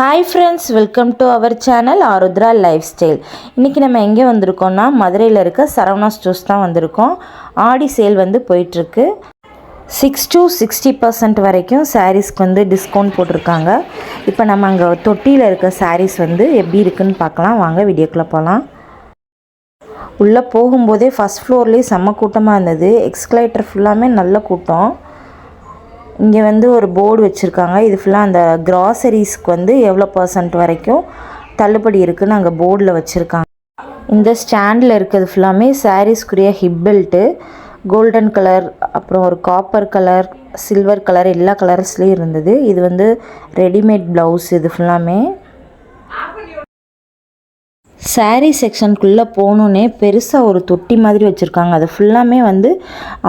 Hi friends welcome to our channel Aarudhra life style இன்றைக்கி நம்ம எங்கே வந்திருக்கோம்னா மதுரையில் இருக்க சரவணா ஸ்டோர்ஸ் தான் வந்திருக்கோம். ஆடி சேல் வந்து போயிட்டுருக்கு. சிக்ஸ் டு சிக்ஸ்டி பர்சன்ட் வரைக்கும் சாரீஸ்க்கு வந்து டிஸ்கவுண்ட் போட்டிருக்காங்க. இப்போ நம்ம அங்கே தொட்டியில் இருக்க சாரீஸ் வந்து எப்படி இருக்குன்னு பார்க்கலாம். வாங்க வீடியோக்குள்ளே போகலாம் உள்ளே போகும்போதே ஃபஸ்ட் ஃப்ளோர்லேயே செம்ம கூட்டமாக இருந்தது. எக்ஸ்கலேட்டர் ஃபுல்லாமே நல்ல கூட்டம். இங்கே வந்து ஒரு போர்டு வச்சுருக்காங்க. இது ஃபுல்லாக அந்த கிராசரிஸ்க்கு வந்து எவ்வளோ பர்சன்ட் வரைக்கும் தள்ளுபடி இருக்குன்னு அங்கே போர்டில் வச்சுருக்காங்க. இந்த ஸ்டாண்டில் இருக்கிறது ஃபுல்லாமே சாரீஸ்க்குரிய ஹிப் பெல்ட்டு கோல்டன் கலர் அப்புறம் ஒரு காப்பர் கலர் சில்வர் கலர் எல்லா கலர்ஸ்லேயும் இருந்தது. இது வந்து ரெடிமேட் ப்ளவுஸ் இது ஃபுல்லாமே சாரீ செக்ஷனுக்குள்ளே போகணுன்னே பெருசாக ஒரு தொட்டி மாதிரி வச்சுருக்காங்க. அது ஃபுல்லாமே வந்து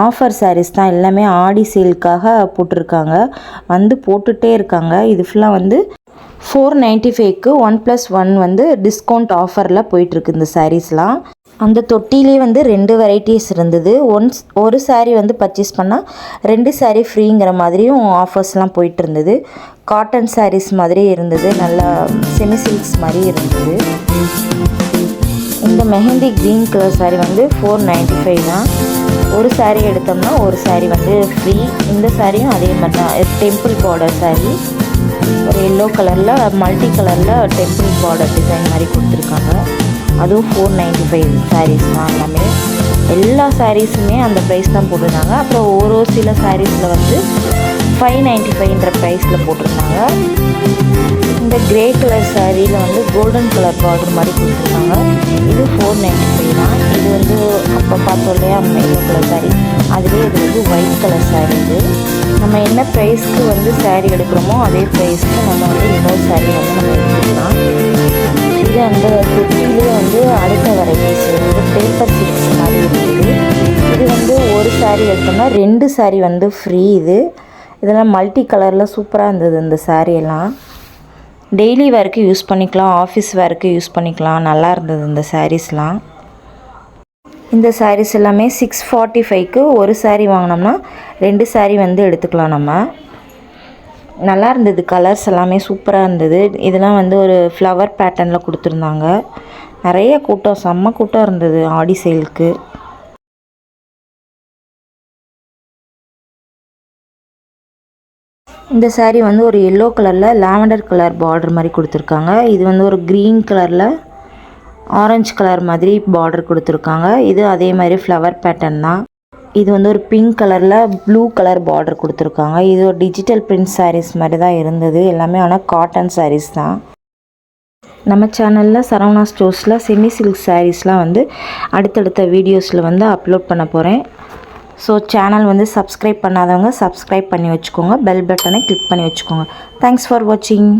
ஆஃபர் சாரீஸ் தான். எல்லாமே ஆடி சேலுக்காக போட்டிருக்காங்க. வந்து போட்டுகிட்டே இருக்காங்க. இது ஃபுல்லாக வந்து ஃபோர் நைன்ட்டி ஃபைவ்க்கு ஒன் ப்ளஸ் ஒன் வந்து டிஸ்கவுண்ட் ஆஃபரில் போயிட்டுருக்கு இந்த சாரீஸ்லாம் அந்த தொட்டிலே வந்து ரெண்டு வெரைட்டிஸ் இருந்தது. ஒன்ஸ் ஒரு சாரீ வந்து பர்ச்சேஸ் பண்ணால் ரெண்டு சாரீ ஃப்ரீங்கிற மாதிரியும் ஆஃபர்ஸ்லாம் போயிட்டு இருந்தது காட்டன் சாரீஸ் மாதிரி இருந்தது. நல்லா செமி சில்க்ஸ் மாதிரி இருந்தது. இந்த மெஹந்தி க்ரீன் கலர் சாரீ வந்து ஃபோர் நைன்ட்டி ஃபைவ் தான். ஒரு சாரீ எடுத்தோம்னா ஒரு சாரீ வந்து ஃப்ரீ இந்த சாரியும் அதே மாதிரி தான். டெம்பிள் பார்டர் சாரீ ஒரு எல்லோ கலரில் மல்டி கலரில் டெம்பிள் பார்டர் டிசைன் மாதிரி கொடுத்துருக்காங்க. அதுவும் ஃபோர் நைன்ட்டி ஃபைவ் சாரீஸ் தான் எல்லாமே. எல்லா சாரீஸுமே அந்த ப்ரைஸ் தான் போட்டிருந்தாங்க. அப்புறம் ஒரு ஒரு சில சாரீஸில் வந்து ஃபைவ் நைன்ட்டி ஃபைவ்ன்ற ப்ரைஸில் போட்டிருந்தாங்க. இந்த கிரே கலர் சாரியில் வந்து கோல்டன் கலர் பார்டர் மாதிரி கொடுத்துருக்காங்க இது ஃபோர் நைன்ட்டி ஃபைவ் தான். இது வந்து அப்போ பார்த்தோம் இல்லையா மெல்லோ கலர் சாரி அதுலேயே இது வந்து ஒயிட் கலர் சாரி இது. நம்ம என்ன ப்ரைஸ்க்கு வந்து சாரீ எடுக்கிறோமோ அதே ப்ரைஸ்க்கு நம்ம வந்து இன்னொரு சாரீ வந்து நம்ம எடுத்துக்கலாம். அந்த தொட்டிலே வந்து அடுத்த வெரைட்டிஸ் வந்து பேப்பர் சிக்ஸ் மாதிரி இருக்குது. இது வந்து ஒரு சாரி எடுத்தோம்னா ரெண்டு சாரி வந்து ஃப்ரீ இது. இதெல்லாம் மல்டி கலரில் சூப்பராக இருந்தது இந்த சாரீ எல்லாம். டெய்லி வேருக்கு யூஸ் பண்ணிக்கலாம் ஆஃபீஸ் வேருக்கு யூஸ் பண்ணிக்கலாம். நல்லா இருந்தது இந்த சாரீஸ்லாம் இந்த சாரீஸ் எல்லாமே சிக்ஸ் ஃபார்ட்டி ஃபைவ்க்கு ஒரு saree வாங்கினோம்னா ரெண்டு saree வந்து எடுத்துக்கலாம் நம்ம. நல்லா இருந்தது. கலர்ஸ் எல்லாமே சூப்பராக இருந்தது. இதெல்லாம் வந்து ஒரு ஃப்ளவர் பேட்டர்னில் கொடுத்துருந்தாங்க. நிறைய கூட்டம் செம்ம கூட்டம் இருந்தது ஆடி சேலுக்கு இந்த சாரீ வந்து ஒரு எல்லோ கலரில் லாவெண்டர் கலர் பார்டர் மாதிரி கொடுத்துருக்காங்க. இது வந்து ஒரு க்ரீன் கலரில் ஆரஞ்சு கலர் மாதிரி பார்டர் கொடுத்துருக்காங்க. இது அதே மாதிரி ஃப்ளவர் பேட்டர்ன் தான். இது வந்து ஒரு பிங்க் கலரில் ப்ளூ கலர் பார்டர் கொடுத்துருக்காங்க. இது ஒரு டிஜிட்டல் பிரிண்ட் சாரீஸ் மாதிரி தான் இருந்தது. எல்லாமே ஆனால் காட்டன் சாரீஸ் தான். நம்ம சேனலில் சரவணா ஸ்டோர்ஸில் செமி சில்க் சாரீஸ்லாம் வந்து அடுத்தடுத்த வீடியோஸில் வந்து அப்லோட் பண்ண போகிறேன் ஸோ சேனல் வந்து சப்ஸ்கிரைப் பண்ணாதவங்க சப்ஸ்கிரைப் பண்ணி வச்சுக்கோங்க. பெல் பட்டனை கிளிக் பண்ணி வச்சுக்கோங்க. தேங்க்ஸ் ஃபார் வாட்சிங்